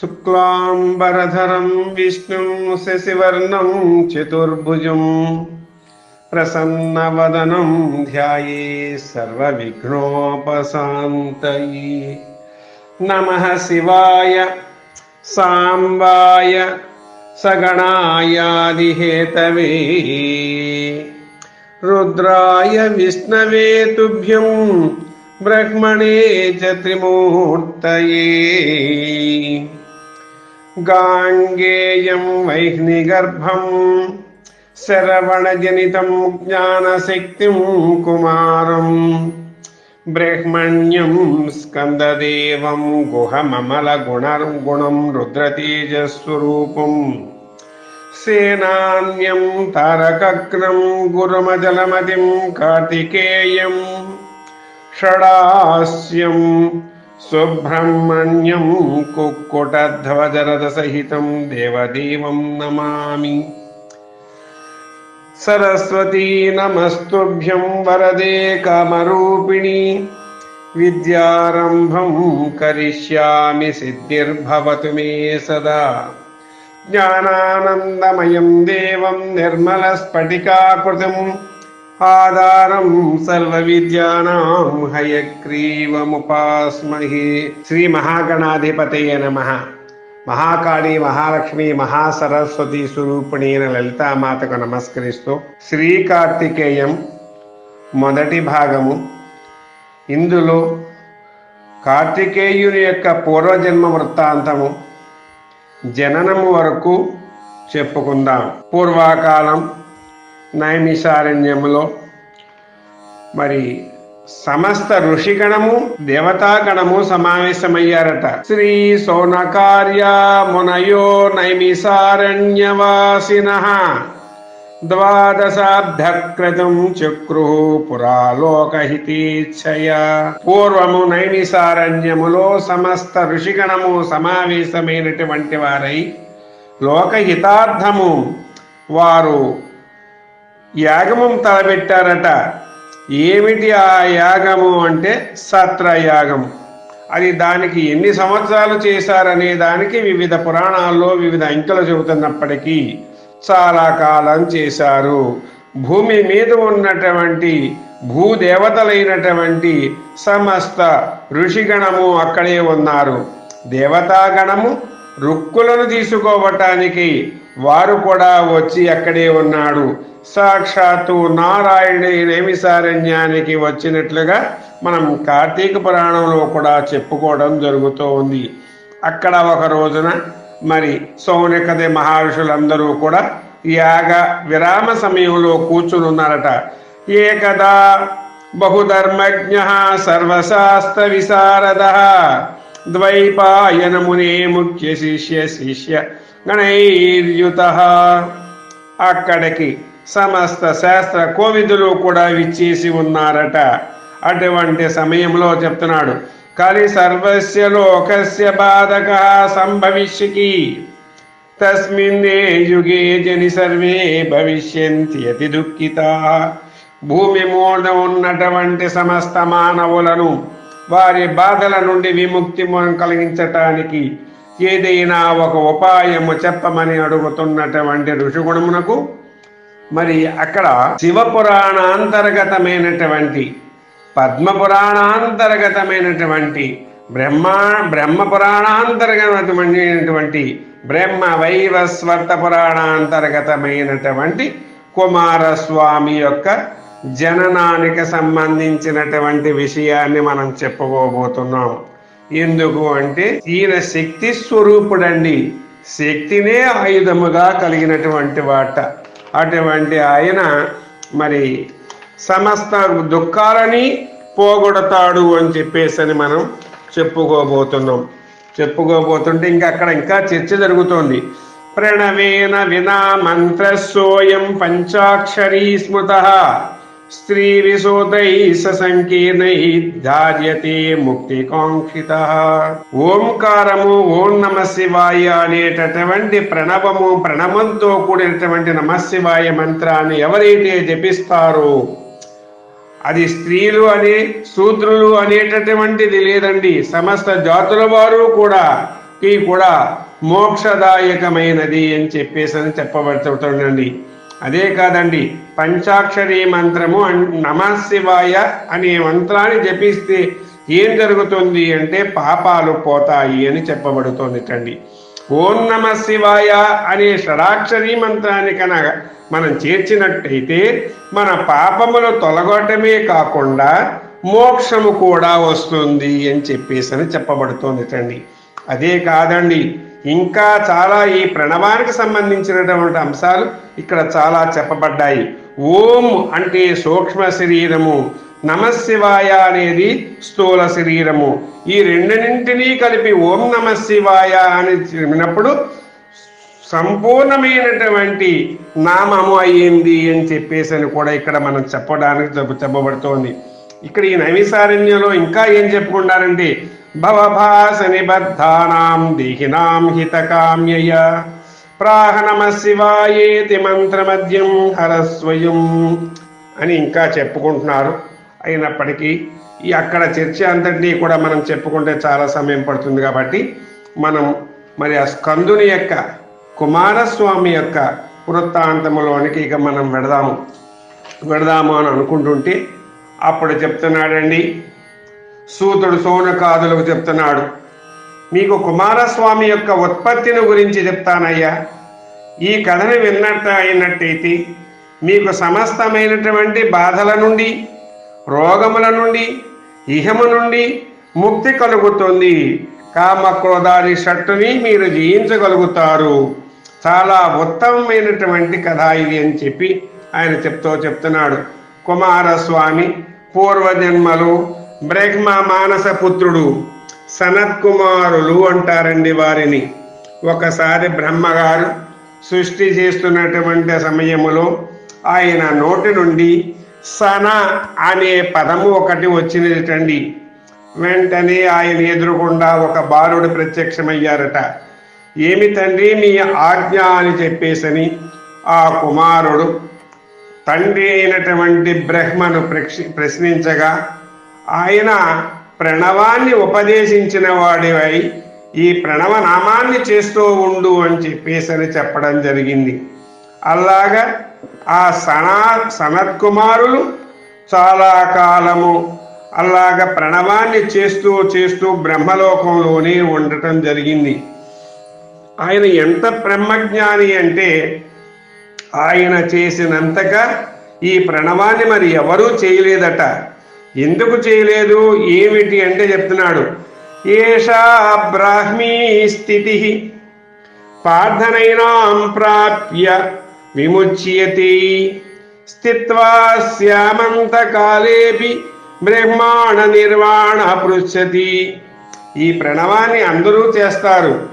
शुक्लाम्बरधरं, विष्णु, शशिवर्ण चतुर्भुजम् प्रसन्नवदनं ध्याये सर्वविघ्नोपशान्तये। नमः शिवाय, साम्बाय, सगणायादिहेतवे। रुद्राय विष्णवे तुभ्यं ब्रह्मणे च त्रिमूर्तये। गाङ्गेयं वह्निगर्भम् शरवणजनितं ज्ञानशक्तिं कुमारम् ब्रह्मण्यं स्कन्ददेवं गुहममलगुणर्गुणं रुद्रतेजस्वरूपं सेनान्यं तारकक्रं गुरुमजलमतिं कार्तिकेयं षडास्यम् सुब्रह्मण्यं कुक्कुटध्वजरथसहितं देवदेवं नमामि। सरस्वती नमस्तुभ्यं वरदे कामरूपिणी, विद्यारम्भं करिष्यामि सिद्धिर्भवतु मे सदा। ज्ञानानन्दमयं देवं निर्मलस्फटिकाकृतिम् ఆధారం సర్వ విద్యానాం హయగ్రీవముపాస్మహి. శ్రీ మహాగణాధిపతయ నమ. మహాకాళి మహాలక్ష్మి మహాసరస్వతి స్వరూపిణి అయిన లలితామాతకు నమస్కరిస్తూ శ్రీ కార్తికేయం మొదటి భాగము. ఇందులో కార్తికేయుని యొక్క పూర్వజన్మ వృత్తాంతము జననము వరకు చెప్పుకుందాం. పూర్వకాలం నైమిషారణ్యములో మరి సమస్త ఋషిగణము దేవతాగణము సమావేశమయ్యారట. శ్రీ సౌనకార్య మునయో నైమిసారణ్యవాసిన ద్వాదశాబ్దక్రతం చక్రు పురాలోకహితీచ్ఛయ. పూర్వము నైమిసారణ్యములో సమస్త ఋషిగణము సమావేశమైనటువంటి వారై లోకహితార్థము వారు యాగమం తలబెట్టారట ఏమిటి ఆ యాగము అంటే సత్రయాగం. అది దానికి ఎన్ని సంవత్సరాలు చేశారనే దానికి వివిధ పురాణాల్లో వివిధ అంకెలు చెబుతున్నప్పటికీ చాలా కాలం చేశారు. భూమి మీద ఉన్నటువంటి భూదేవతలైనటువంటి సమస్త ఋషిగణము అక్కడే ఉన్నారు. దేవతాగణము రుక్కులను తీసుకోవటానికి వారు కూడా వచ్చి అక్కడే ఉన్నాడు. సాక్షాత్తు నారాయణుడి నైమిసారణ్యానికి వచ్చినట్లుగా మనం కార్తీక పురాణంలో కూడా చెప్పుకోవడం జరుగుతూ ఉంది అక్కడ ఒక రోజున మరి సౌనికది మహర్షులందరూ కూడా యాగ విరామ సమయంలో కూర్చునున్నారట. ఏ కదా బహుధర్మజ్ఞ సర్వశాస్త్ర విశారద ద్వైపాయన మునే ముఖ్య శిష్య శిష్య గణైర్యుత. అక్కడికి సమస్త శాస్త్ర కోవిదులు కూడా విచ్చేసి ఉన్నారట. అటువంటి సమయంలో చెప్తున్నాడు కలి సర్వస్య లోకస్య బాధక సంభవిష్యకి తస్మిన్నే యుగే జని సర్వే భవిష్యంతి అతి దుఃఖిత. భూమి మూల ఉన్నటువంటి సమస్త మానవులను వారి బాధల నుండి విముక్తి కలిగించటానికి ఏదైనా ఒక ఉపాయము చెప్పమని అడుగుతున్నటువంటి ఋషిగుణమునకు మరి అక్కడ శివ పురాణాంతర్గతమైనటువంటి పద్మ పురాణాంతర్గతమైనటువంటి బ్రహ్మ బ్రహ్మ పురాణాంతర్గతమైనటువంటి బ్రహ్మ వైవస్వర్త పురాణాంతర్గతమైనటువంటి కుమారస్వామి యొక్క జననానికి సంబంధించినటువంటి విషయాన్ని మనం చెప్పుకోబోతున్నాం. ఎందుకు అంటే ఈయన శక్తి స్వరూపుడండి. శక్తినే ఆయుధముగా కలిగినటువంటి వాట. అటువంటి ఆయన మరి సమస్త దుఃఖాలని పోగొడతాడు అని చెప్పేసి అని మనం చెప్పుకోబోతున్నాం. చెప్పుకోబోతుంటే ఇంకా అక్కడ ఇంకా చర్చ జరుగుతోంది. ప్రణవేన వినా మంత్రసోయం పంచాక్షరీ స్మృత స్త్రీ విశోదై సంకీర్ణై ధార్యతే ముక్తి కాంక్షిత ఓంకారము ఓం నమ శివాయ అనేటటువంటి ప్రణవము ప్రణవంతో కూడినటువంటి నమ శివాయ మంత్రాన్ని ఎవరైతే జపిస్తారో అది స్త్రీలు అని శూద్రులు అనేటటువంటిది లేదండి. సమస్త జాతుల వారు కూడా కి కూడా మోక్షదాయకమైనది అని చెప్పేసి అని చెప్పబడుతుందండి. అదే కాదండి పంచాక్షరి మంత్రము అన్- శివాయ అనే మంత్రాన్ని జపిస్తే ఏం జరుగుతుంది అంటే పాపాలు పోతాయి అని చెప్పబడుతోంది తండ్రి ఓం నమ శివాయ అనే షడాక్షరి మంత్రాన్ని కనుక మనం చేర్చినట్టయితే మన పాపములు తొలగటమే కాకుండా మోక్షము కూడా వస్తుంది అని చెప్పేసి అని చెప్పబడుతోంది తండ్రి అదే కాదండి ఇంకా చాలా ఈ ప్రణవానికి సంబంధించినటువంటి అంశాలు ఇక్కడ చాలా చెప్పబడ్డాయి. ఓం అంటే సూక్ష్మ శరీరము నమశివాయ అనేది స్థూల శరీరము. ఈ రెండింటినీ కలిపి ఓం నమశివాయ అని చెప్పినప్పుడు సంపూర్ణమైనటువంటి నామము అయ్యింది అని చెప్పేసి అని కూడా ఇక్కడ మనం చెప్పడానికి చెప్పబడుతోంది. ఇక్కడ ఈ నైమిసారణ్యంలో ఇంకా ఏం చెప్పుకున్నారంటే భవభాస నిబద్ధానాం దేహినాం హితకామ్యయ ప్రాహ నమ శివాయేతి మంత్రమద్యం హరస్వయం అని ఇంకా చెప్పుకుంటున్నారు. అయినప్పటికీ ఈ అక్కడ చర్చ అంతటినీ కూడా మనం చెప్పుకుంటే చాలా సమయం పడుతుంది కాబట్టి మనం మరి ఆ స్కందుని యొక్క కుమారస్వామి యొక్క వృత్తాంతములోనికి ఇక మనం వెడదాము. వెడదాము అని అనుకుంటుంటే అప్పుడు చెప్తున్నాడండి సూతుడు సోనకాదులకు చెప్తున్నాడు మీకు కుమారస్వామి యొక్క ఉత్పత్తిని గురించి చెప్తానయ్యా. ఈ కథను విన్నట్టు అయినట్టయితే మీకు సమస్తమైనటువంటి బాధల నుండి రోగముల నుండి ఇహము నుండి ముక్తి కలుగుతుంది. కామ క్రోధాది షట్టుని మీరు జయించగలుగుతారు. చాలా ఉత్తమమైనటువంటి కథ ఇది అని చెప్పి ఆయన చెప్తూ చెప్తున్నాడు కుమారస్వామి పూర్వజన్మలు బ్రహ్మ మానస పుత్రుడు సనత్ కుమారులు అంటారండి వారిని. ఒకసారి బ్రహ్మగారు సృష్టి చేస్తున్నటువంటి సమయములో ఆయన నోటి నుండి సన అనే పదము ఒకటి వచ్చినటండి వెంటనే ఆయన ఎదురుకుండా ఒక బాలుడు ప్రత్యక్షమయ్యారట. ఏమి తండ్రి మీ ఆజ్ఞ అని చెప్పేసని ఆ కుమారుడు తండ్రి అయినటువంటి బ్రహ్మను ప్రశ్ ప్రశ్నించగా ఆయన ప్రణవాన్ని ఉపదేశించిన వాడివై ఈ ప్రణవ నామాన్ని చేస్తూ ఉండు అని చెప్పేసి అని చెప్పడం జరిగింది. అలాగా ఆ సనా సనత్ కుమారులు చాలా కాలము అలాగ ప్రణవాన్ని చేస్తూ చేస్తూ బ్రహ్మలోకంలోనే ఉండటం జరిగింది. ఆయన ఎంత బ్రహ్మజ్ఞాని అంటే ఆయన చేసినంతగా ఈ ప్రణవాన్ని మరి ఎవరూ చేయలేదట. ఎందుకు చేయలేదు? ఏమిటి అంటే చెప్తున్నాడు. ఏషా బ్రాహ్మీ స్థితి పార్థనైనాం ప్రాప్య విముచ్యతి. స్థిత్వా శ్యామంతకాలేపి బ్రహ్మాణ నిర్వాణ పృచ్చతి. ఈ ప్రణవాన్ని అందరూ చేస్తారు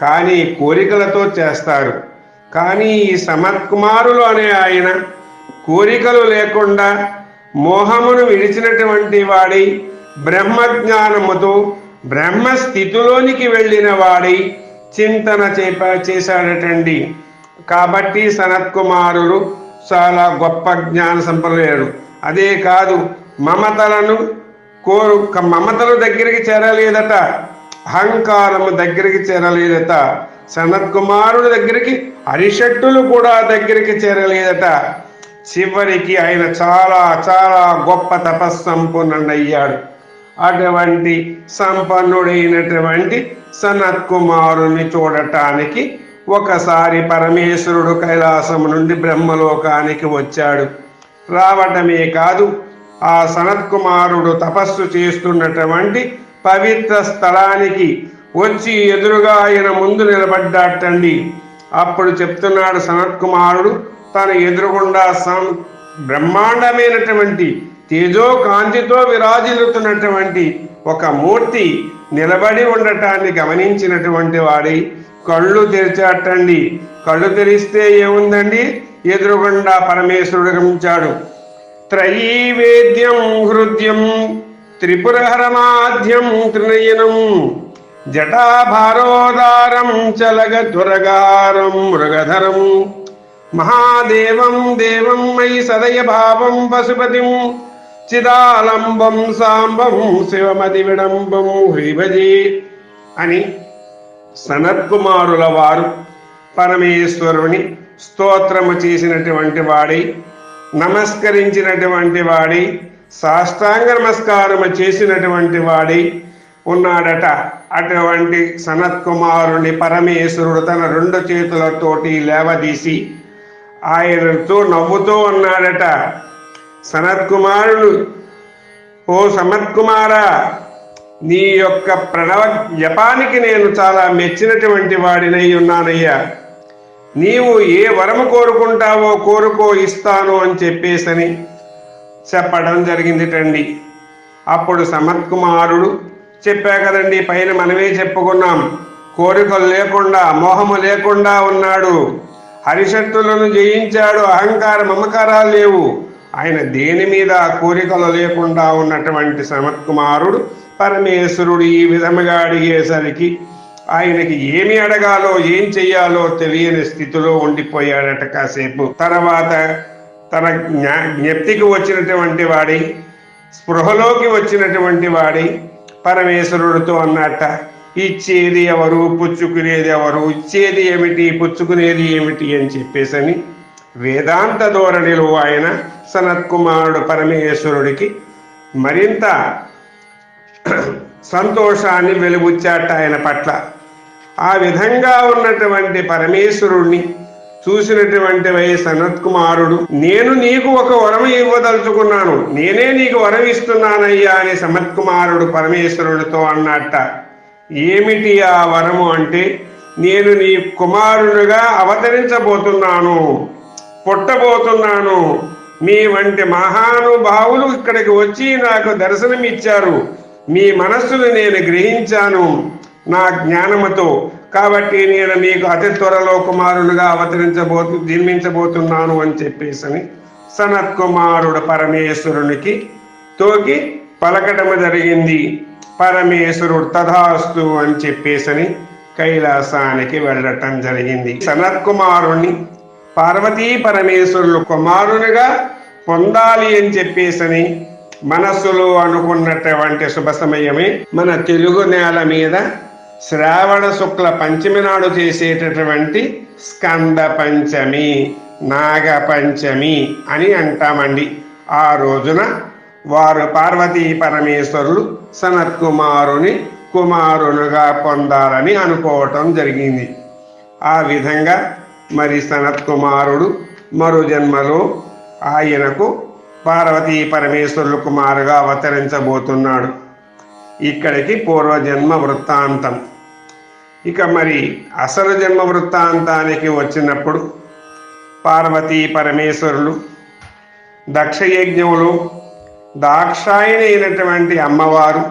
కానీ కోరికలతో చేస్తారు. కానీ ఈ సమత్కుమారులు అనే ఆయన కోరికలు లేకుండా మోహమును విడిచినటువంటి వాడై బ్రహ్మజ్ఞానముతో బ్రహ్మ స్థితిలోనికి వెళ్ళిన వాడై చింతన చేప చేశాడటండి. కాబట్టి సనత్కుమారుడు చాలా గొప్ప జ్ఞాన సంప్రదాయుడు అదే కాదు మమతలను కోరు మమతలు దగ్గరికి చేరలేదట అహంకారము దగ్గరికి చేరలేదట సనత్ కుమారుడు దగ్గరికి అరిషట్టులు కూడా దగ్గరికి చేరలేదట. చివరికి ఆయన చాలా చాలా గొప్ప తపస్సంపన్నుడయ్యాడు. అటువంటి సంపన్నుడైనటువంటి సనత్ కుమారుని చూడటానికి ఒకసారి పరమేశ్వరుడు కైలాసం నుండి బ్రహ్మలోకానికి వచ్చాడు. రావటమే కాదు ఆ సనత్ కుమారుడు తపస్సు చేస్తున్నటువంటి పవిత్ర స్థలానికి వచ్చి ఎదురుగా ఆయన ముందు నిలబడ్డాటండి అప్పుడు చెప్తున్నాడు సనత్ కుమారుడు తన ఎదురుగుండా సం బ్రహ్మాండమైనటువంటి తేజో కాంతితో విరాజిల్లుతున్నటువంటి ఒక మూర్తి నిలబడి ఉండటాన్ని గమనించినటువంటి వాడి కళ్ళు తెరిచాటండి కళ్ళు తెరిస్తే ఏముందండి? ఎదురుగుండా పరమేశ్వరుడు గమనించాడు. త్రయీవేద్యం హృద్యం త్రిపురహరమాధ్యం త్రినయనం జటాభారోదారం చలగ దురగారం మృగధరం మహాదేవం దేవం మై సదయ భావం పశుపతిం చిదాలంబం సాంబం శివమతి విడంబం హ్రీభజే అని సనత్కుమారుల వారు పరమేశ్వరుని స్తోత్రము చేసినటువంటి వాడై నమస్కరించినటువంటి వాడై సాష్టాంగ నమస్కారము చేసినటువంటి వాడై ఉన్నాడట. అటువంటి సనత్కుమారుని పరమేశ్వరుడు తన రెండు చేతులతోటి లేవదీసి ఆయనతో నవ్వుతూ ఉన్నాడట. సనత్కుమారుడు ఓ సమత్కుమారా నీ యొక్క ప్రణవ జపానికి నేను చాలా మెచ్చినటువంటి వాడినై ఉన్నానయ్యా. నీవు ఏ వరము కోరుకుంటావో కోరుకో ఇస్తాను అని చెప్పేసని చెప్పడం జరిగిందిటండి. అప్పుడు సమత్కుమారుడు చెప్పా కదండి పైన మనమే చెప్పుకున్నాం కోరికలు లేకుండా మోహము లేకుండా ఉన్నాడు. హరిశక్తులను జయించాడు అహంకార మమకారాలు లేవు. ఆయన దేని మీద కోరికలు లేకుండా ఉన్నటువంటి సమత్కుమారుడు పరమేశ్వరుడు ఈ విధముగా అడిగేసరికి ఆయనకి ఏమి అడగాలో ఏం చెయ్యాలో తెలియని స్థితిలో ఉండిపోయాడట కాసేపు. తర్వాత తన జ్ఞా జ్ఞప్తికి వచ్చినటువంటి వాడి స్పృహలోకి వచ్చినటువంటి వాడి పరమేశ్వరుడితో అన్నట్ట ఇచ్చేది ఎవరు? పుచ్చుకునేది ఎవరు? ఇచ్చేది ఏమిటి? పుచ్చుకునేది ఏమిటి అని చెప్పేసని వేదాంత ధోరణిలో ఆయన సనత్కుమారుడు పరమేశ్వరుడికి మరింత సంతోషాన్ని వెలుగుచ్చాట ఆయన పట్ల. ఆ విధంగా ఉన్నటువంటి పరమేశ్వరుణ్ణి చూసినటువంటి వై సనత్ కుమారుడు నేను నీకు ఒక వరం ఇవ్వదలుచుకున్నాను. నేనే నీకు వరం ఇస్తున్నానయ్యా అని సమత్కుమారుడు పరమేశ్వరుడితో అన్నట్ట ఏమిటి ఆ వరము అంటే నేను నీ కుమారుడుగా అవతరించబోతున్నాను పుట్టబోతున్నాను. మీ వంటి మహానుభావులు ఇక్కడికి వచ్చి నాకు దర్శనమిచ్చారు. మీ మనస్సును నేను గ్రహించాను నా జ్ఞానముతో. కాబట్టి నేను మీకు అతి త్వరలో కుమారుడుగా అవతరించబోతు జన్మించబోతున్నాను అని చెప్పేసి సనత్ కుమారుడు పరమేశ్వరునికి తోకి పలకటము జరిగింది. పరమేశ్వరుడు తథాస్తు అని చెప్పేసని కైలాసానికి వెళ్ళటం జరిగింది. సనత్కుమారుణ్ణి పార్వతీ పరమేశ్వరులు కుమారునిగా పొందాలి అని చెప్పేసని మనస్సులో అనుకున్నటువంటి శుభ సమయమే మన తెలుగు నేల మీద శ్రావణ శుక్ల పంచమి నాడు చేసేటటువంటి స్కంద పంచమి నాగ పంచమి అని అంటామండి. ఆ రోజున వారు పార్వతీ పరమేశ్వరులు సనత్ కుమారుని కుమారులుగా పొందాలని అనుకోవటం జరిగింది. ఆ విధంగా మరి సనత్ కుమారుడు మరు జన్మలో ఆయనకు పార్వతీ పరమేశ్వరులు కుమారుగా అవతరించబోతున్నాడు. ఇక్కడికి పూర్వజన్మ వృత్తాంతం. ఇక మరి అసలు జన్మ వృత్తాంతానికి వచ్చినప్పుడు పార్వతీ పరమేశ్వరులు దక్షయజ్ఞములు దాక్షాయణి అయినటువంటి అమ్మవారు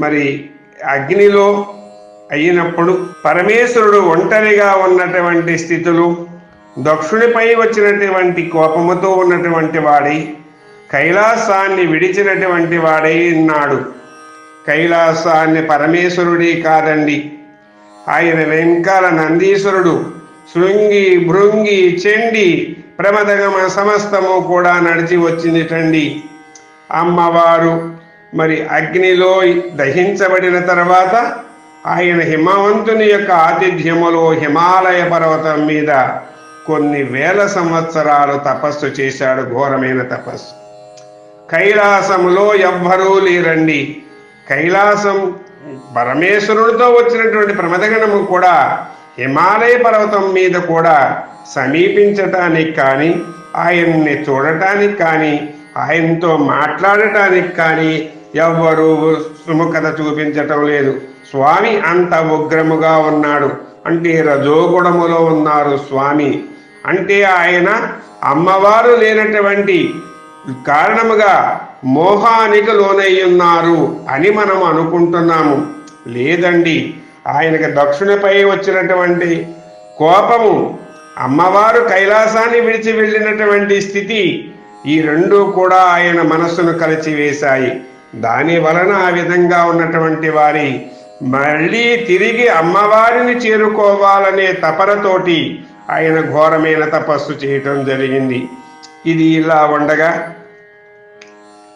మరి అగ్నిలో అయినప్పుడు పరమేశ్వరుడు ఒంటరిగా ఉన్నటువంటి స్థితులు దక్షునిపై వచ్చినటువంటి కోపముతో ఉన్నటువంటి వాడై కైలాసాన్ని విడిచినటువంటి వాడై ఉన్నాడు. కైలాసాన్ని పరమేశ్వరుడి కాదండి. ఆయన వెంకాల నందీశ్వరుడు శృంగి భృంగి చెండి ప్రమదగమ సమస్తము కూడా నడిచి వచ్చిందిటండి అమ్మవారు. మరి అగ్నిలో దహించబడిన తర్వాత ఆయన హిమవంతుని యొక్క ఆతిథ్యములో హిమాలయ పర్వతం మీద కొన్ని వేల సంవత్సరాలు తపస్సు చేశాడు ఘోరమైన తపస్సు. కైలాసములో ఎవ్వరూ లేరండి. కైలాసం పరమేశ్వరుడితో వచ్చినటువంటి ప్రమదగణము కూడా హిమాలయ పర్వతం మీద కూడా సమీపించటానికి కానీ ఆయన్ని చూడటానికి కానీ ఆయనతో మాట్లాడటానికి కానీ ఎవ్వరూ సుముఖత చూపించటం లేదు. స్వామి అంత ఉగ్రముగా ఉన్నాడు. అంటే రజోగుణములో ఉన్నారు స్వామి. అంటే ఆయన అమ్మవారు లేనటువంటి కారణముగా మోహానికి లోనై ఉన్నారు అని మనం అనుకుంటున్నాము. లేదండి ఆయనకి దక్షిణపై వచ్చినటువంటి కోపము అమ్మవారు కైలాసాన్ని విడిచి వెళ్ళినటువంటి స్థితి ఈ రెండూ కూడా ఆయన మనస్సును కలిచివేశాయి. దాని వలన ఆ విధంగా ఉన్నటువంటి వారి మళ్ళీ తిరిగి అమ్మవారిని చేరుకోవాలనే తపనతోటి ఆయన ఘోరమైన తపస్సు చేయటం జరిగింది. ఇది ఇలా ఉండగా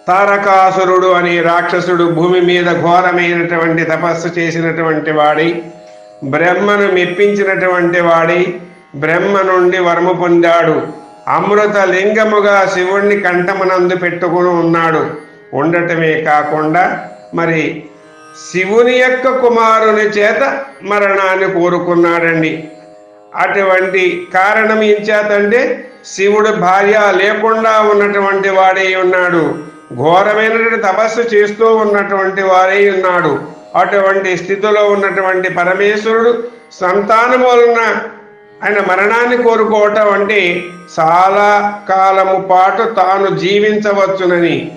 తారకాసురుడు అనే రాక్షసుడు భూమి మీద ఘోరమైనటువంటి తపస్సు చేసినటువంటి వాడి బ్రహ్మను మెప్పించినటువంటి వాడి బ్రహ్మ నుండి వరము పొందాడు. అమృత లింగముగా శివుణ్ణి కంఠమునందు పెట్టుకుని ఉన్నాడు. ఉండటమే కాకుండా మరి శివుని యొక్క కుమారుని చేత మరణాన్ని కోరుకున్నాడండి. అటువంటి కారణం ఏం చేతంటే శివుడు భార్య లేకుండా ఉన్నటువంటి వాడై ఉన్నాడు. ఘోరమైనటువంటి తపస్సు చేస్తూ ఉన్నటువంటి వారై ఉన్నాడు. అటువంటి స్థితిలో ఉన్నటువంటి పరమేశ్వరుడు సంతానం వలన ఆయన మరణాన్ని కోరుకోవటం అంటే చాలా కాలము పాటు తాను జీవించవచ్చునని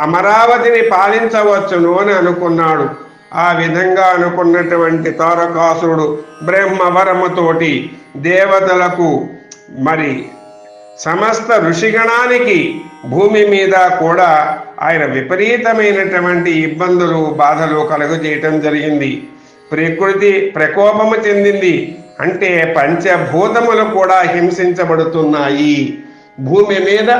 అమరావతిని పాలించవచ్చును అని అనుకున్నాడు. ఆ విధంగా అనుకున్నటువంటి తారకాసురుడు బ్రహ్మవరముతోటి దేవతలకు మరి సమస్త ఋషిగణానికి భూమి మీద కూడా ఆయన విపరీతమైనటువంటి ఇబ్బందులు బాధలు కలుగజేయటం జరిగింది. ప్రకృతి ప్రకోపము చెందింది. అంటే పంచభూతములు కూడా హింసించబడుతున్నాయి. భూమి మీద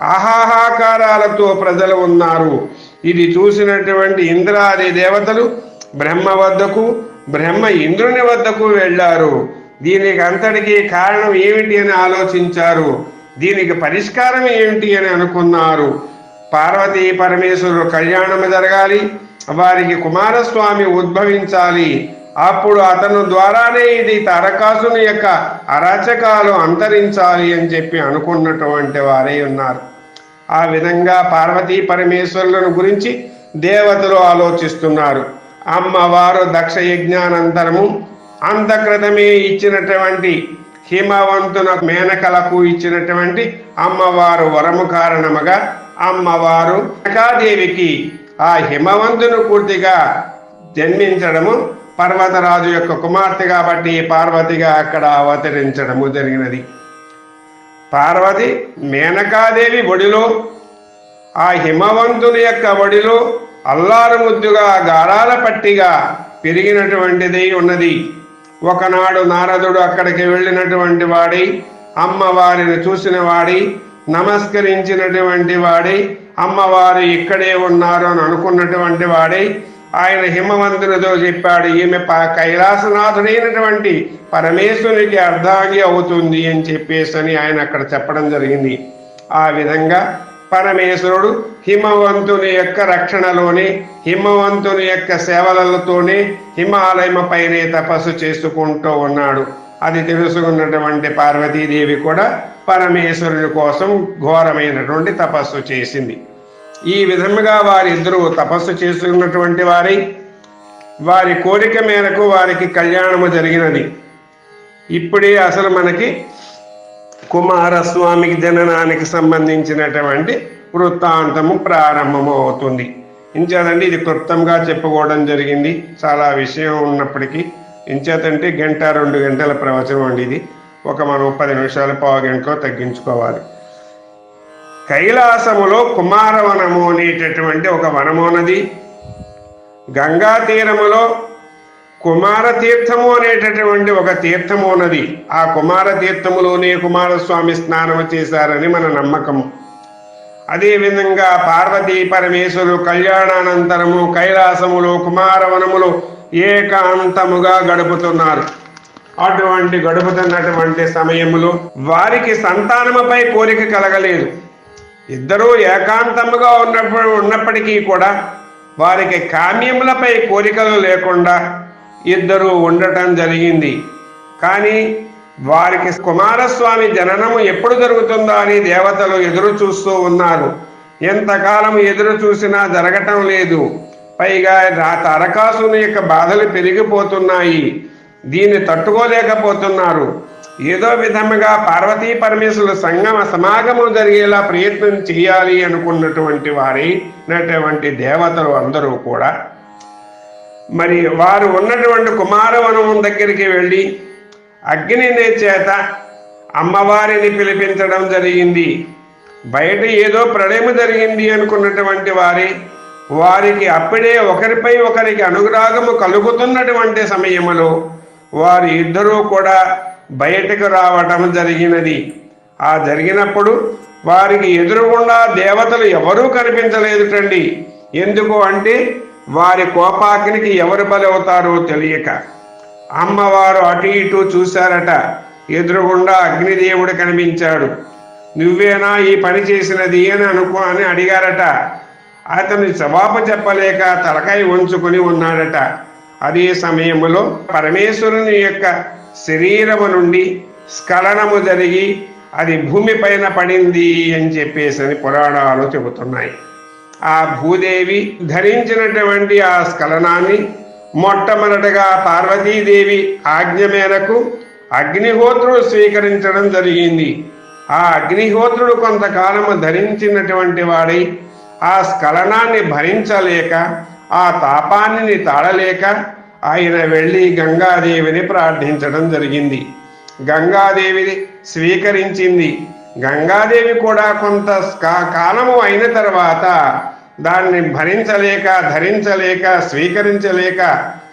ఆహాహాకారాలతో ప్రజలు ఉన్నారు. ఇది చూసినటువంటి ఇంద్రాది దేవతలు బ్రహ్మ వద్దకు బ్రహ్మ ఇంద్రుని వద్దకు వెళ్ళారు. దీనికి అంతటికీ కారణం ఏమిటి అని ఆలోచించారు. దీనికి పరిష్కారం ఏమిటి అని అనుకున్నారు. పార్వతీ పరమేశ్వరుడు కళ్యాణం జరగాలి వారికి కుమారస్వామి ఉద్భవించాలి. అప్పుడు అతను ద్వారానే ఇది తారకాసుని యొక్క అరాచకాలు అంతరించాలి అని చెప్పి అనుకున్నటువంటి వారే ఉన్నారు. ఆ విధంగా పార్వతీ పరమేశ్వరులను గురించి దేవతలు ఆలోచిస్తున్నారు. అమ్మవారు దక్ష యజ్ఞానంతరము అంతక్రితమే ఇచ్చినటువంటి హిమవంతున మేనకలకు ఇచ్చినటువంటి అమ్మవారు వరము కారణముగా అమ్మవారు మేనకాదేవికి ఆ హిమవంతును పూర్తిగా జన్మించడము పర్వతరాజు యొక్క కుమార్తె కాబట్టి పార్వతిగా అక్కడ అవతరించడము జరిగినది. పార్వతి మేనకాదేవి ఒడిలో ఆ హిమవంతుని యొక్క ఒడిలో అల్లారు ముద్దుగా గారాల పట్టిగా పెరిగినటువంటిది ఉన్నది. ఒకనాడు నారదుడు అక్కడికి వెళ్ళినటువంటి వాడి అమ్మవారిని చూసిన వాడి నమస్కరించినటువంటి వాడి అమ్మవారు ఇక్కడే ఉన్నారు అని అనుకున్నటువంటి వాడి ఆయన హిమవంతునితో చెప్పాడు ఈమె కైలాసనాథుడైనటువంటి పరమేశ్వరునికి అర్ధాంగి అవుతుంది అని చెప్పేసి అని ఆయన అక్కడ చెప్పడం జరిగింది. ఆ విధంగా పరమేశ్వరుడు హిమవంతుని యొక్క రక్షణలోనే హిమవంతుని యొక్క సేవలతోనే హిమాలయం పైనే తపస్సు చేసుకుంటూ ఉన్నాడు. అది తెలుసుకున్నటువంటి పార్వతీదేవి కూడా పరమేశ్వరుని కోసం ఘోరమైనటువంటి తపస్సు చేసింది. ఈ విధముగా వారిద్దరూ తపస్సు చేసుకున్నటువంటి వారి వారి కోరిక మేరకు వారికి కళ్యాణము జరిగినది. ఇప్పుడే అసలు మనకి కుమారస్వామికి జననానికి సంబంధించినటువంటి వృత్తాంతము ప్రారంభము అవుతుంది ఇంచేతండి ఇది క్లుప్తంగా చెప్పుకోవడం జరిగింది. చాలా విషయం ఉన్నప్పటికీ ఇంచేతంటే గంట రెండు గంటల ప్రవచనం అండి ఇది. ఒక మనం పది నిమిషాలు పావు గంటలో తగ్గించుకోవాలి. కైలాసములో కుమారవనము అనేటటువంటి ఒక వనము ఉన్నది. గంగా తీరములో కుమార తీర్థము అనేటటువంటి ఒక తీర్థము ఉన్నది. ఆ కుమార తీర్థములోనే కుమారస్వామి స్నానము చేశారని మన నమ్మకం అదేవిధంగా పార్వతీ పరమేశ్వరు కళ్యాణానంతరము కైలాసములో కుమారవనములో ఏకాంతముగా గడుపుతున్నారు. అటువంటి గడుపుతున్నటువంటి సమయములో వారికి సంతానముపై కోరిక కలగలేదు. ఇద్దరూ ఏకాంతముగా ఉన్నప్పుడు ఉన్నప్పటికీ కూడా వారికి కామ్యములపై కోరికలు లేకుండా ఇద్దరు ఉండటం జరిగింది. కానీ వారికి కుమారస్వామి జననము ఎప్పుడు జరుగుతుందో అని దేవతలు ఎదురు చూస్తూ ఉన్నారు. ఎంతకాలం ఎదురు చూసినా జరగటం లేదు. పైగా రా తారకాసుని యొక్క బాధలు పెరిగిపోతున్నాయి. దీన్ని తట్టుకోలేకపోతున్నారు. ఏదో విధముగా పార్వతీ పరమేశ్వరుల సంగమ సమాగమం జరిగేలా ప్రయత్నం చేయాలి అనుకున్నటువంటి వారైనటువంటి దేవతలు అందరూ కూడా. మరి వారు ఉన్నటువంటి కుమారవనం దగ్గరికి వెళ్ళి అగ్ని చేత అమ్మవారిని పిలిపించడం జరిగింది. బయట ఏదో ప్రళయం జరిగింది అనుకున్నటువంటి వారి వారికి అప్పుడే ఒకరిపై ఒకరికి అనురాగము కలుగుతున్నటువంటి సమయములో వారి ఇద్దరూ కూడా బయటకు రావటం జరిగినది. ఆ జరిగినప్పుడు వారికి ఎదురుగుండా దేవతలు ఎవరూ కనిపించలేదుటండి. ఎందుకు అంటే వారి కోపాగ్నికి ఎవరు బలవుతారో తెలియక. అమ్మవారు అటు ఇటు చూశారట. ఎదురుగుండా అగ్నిదేవుడు కనిపించాడు. నువ్వేనా ఈ పని చేసినది అని అనుకో అని అడిగారట. అతను జవాబు చెప్పలేక తలకాయ ఉంచుకుని ఉన్నాడట. అదే సమయంలో పరమేశ్వరుని యొక్క శరీరము నుండి స్ఖలనము జరిగి అది భూమిపైన పడింది అని చెప్పేసి అని పురాణాలు చెబుతున్నాయి. ఆ భూదేవి ధరించినటువంటి ఆ స్ఖలనాన్ని మొట్టమొదటగా పార్వతీదేవి ఆజ్ఞ మేరకు అగ్నిహోత్రుడు స్వీకరించడం జరిగింది. ఆ అగ్నిహోత్రుడు కొంతకాలము ధరించినటువంటి వాడై ఆ స్ఖలనాన్ని భరించలేక ఆ తాపాన్ని తాళలేక ఆయన వెళ్ళి గంగాదేవిని ప్రార్థించడం జరిగింది. గంగాదేవిని స్వీకరించింది. గంగాదేవి కూడా కొంత కాలము అయిన తర్వాత దాన్ని భరించలేక ధరించలేక స్వీకరించలేక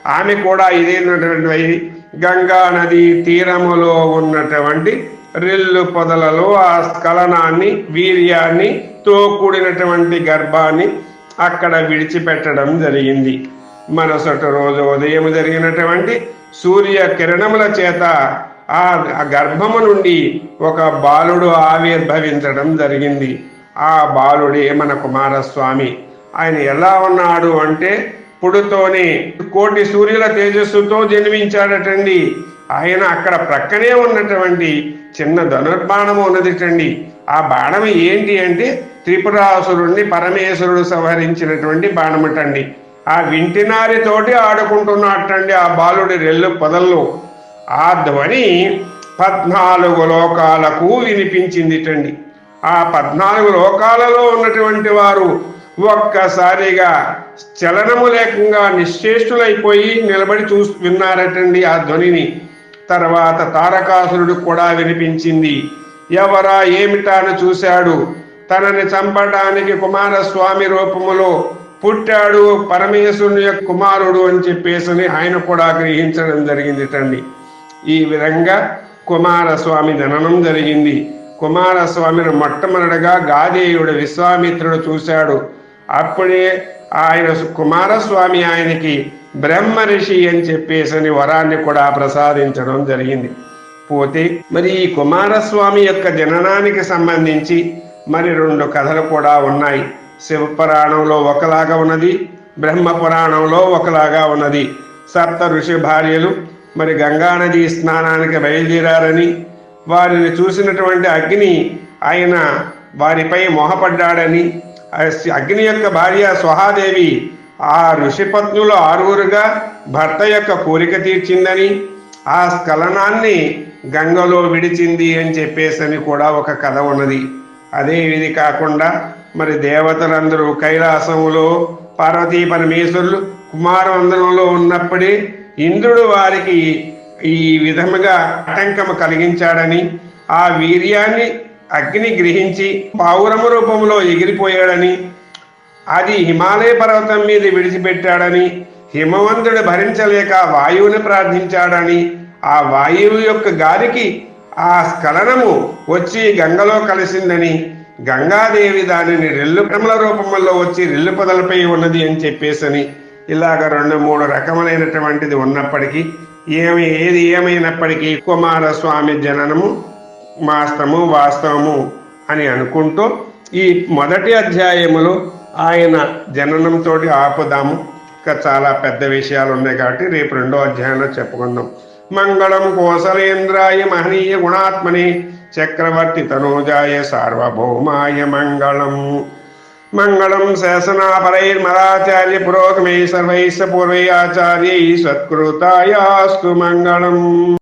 ఆమె కూడా ఇదేనటువంటి గంగా నది తీరములో ఉన్నటువంటి రెల్లు పొదలలో ఆ స్ఖలనాన్ని వీర్యాన్ని తో కూడినటువంటి గర్భాన్ని అక్కడ విడిచిపెట్టడం జరిగింది. మరుసటి రోజు ఉదయం జరిగినటువంటి సూర్య కిరణముల చేత ఆ గర్భము నుండి ఒక బాలుడు ఆవిర్భవించడం జరిగింది. ఆ బాలుడే మన కుమారస్వామి. ఆయన ఎలా ఉన్నాడు అంటే పుడుతోనే కోటి సూర్యుల తేజస్సుతో జన్మించాడటండి. ఆయన అక్కడ ప్రక్కనే ఉన్నటువంటి చిన్న ధనుర్బాణము ఉన్నదిటండి. ఆ బాణం ఏంటి అంటే త్రిపురాసురుణ్ణి పరమేశ్వరుడు సంహరించినటువంటి బాణమటండి. ఆ వింటినారితోటి ఆడుకుంటున్నట్టండి ఆ బాలుడి రెల్లు పొదల్లో. ఆ ధ్వని పద్నాలుగు లోకాలకు వినిపించిందిటండి. ఆ పద్నాలుగు లోకాలలో ఉన్నటువంటి వారు ఒక్కసారిగా చలనము లేకుండా నిశ్చేష్టులైపోయి నిలబడి చూ విన్నారటండి ఆ ధ్వనిని. తర్వాత తారకాసురుడు కూడా వినిపించింది. ఎవరా ఏమిటా అని చూశాడు? తనని చంపడానికి కుమారస్వామి రూపములో పుట్టాడు పరమేశ్వరుని యొక్క కుమారుడు అని చెప్పేసి ఆయన కూడా గ్రహించడం జరిగింది తండ్రి ఈ విధంగా కుమారస్వామి జననం జరిగింది. కుమారస్వామిని మొట్టమొదటిగా గాదేయుడు విశ్వామిత్రుడు చూశాడు. అప్పుడే ఆయన కుమారస్వామి ఆయనకి బ్రహ్మ ఋషి అని చెప్పేసి వరాన్ని కూడా ప్రసాదించడం జరిగింది. పోతే మరి ఈ కుమారస్వామి యొక్క జననానికి సంబంధించి మరి రెండు కథలు కూడా ఉన్నాయి. శివపురాణంలో ఒకలాగా ఉన్నది బ్రహ్మ పురాణంలో ఒకలాగా ఉన్నది. సప్త ఋషి భార్యలు మరి గంగానది స్నానానికి బయలుదేరారని వారిని చూసినటువంటి అగ్ని ఆయన వారిపై మోహపడ్డాడని ఆ అగ్ని యొక్క భార్య స్వహాదేవి ఆ ఋషిపత్నులు ఆరుగురుగా భర్త యొక్క కోరిక తీర్చిందని ఆ స్ఖలనాన్ని గంగలో విడిచింది అని చెప్పేసి అని కూడా ఒక కథ ఉన్నది. అదే ఇది కాకుండా మరి దేవతలందరూ కైలాసములో పార్వతీ పరమేశ్వరులు కుమారవందనంలో ఉన్నప్పుడే ఇంద్రుడు వారికి ఈ విధముగా ఆటంకము కలిగించాడని ఆ వీర్యాన్ని అగ్ని గ్రహించి పావురము రూపంలో ఎగిరిపోయాడని అది హిమాలయ పర్వతం మీద విడిచిపెట్టాడని హిమవంతుడు భరించలేక వాయువుని ప్రార్థించాడని ఆ వాయువు యొక్క గాలికి ఆ స్ఖలనము వచ్చి గంగలో కలిసిందని గంగాదేవి దానిని రెల్లు ప్రమల రూపంలో వచ్చి రెల్లు పొదలపై ఉన్నది అని చెప్పేసని ఇలాగ రెండు మూడు రకములైనటువంటిది ఉన్నప్పటికీ ఏమి ఏది ఏమైనప్పటికీ కుమారస్వామి జననము మాస్తము వాస్తవము అని అనుకుంటూ ఈ మొదటి అధ్యాయములో ఆయన జననంతో ఆపుదాము. ఇంకా చాలా పెద్ద విషయాలు ఉన్నాయి కాబట్టి రేపు రెండో అధ్యాయంలో చెప్పుకుందాం. మంగళం కోసలేంద్రాయ మహనీయ గుణాత్మని చక్రవర్తి తనూజాయ సార్వభౌమాయ మంగళం. మంగళం శాసనాపరైర్మరాచార్య పురోగమై సర్వైస్ස పూర్వై ఆచార్యై సత్కృతాయాస్తు మంగళం.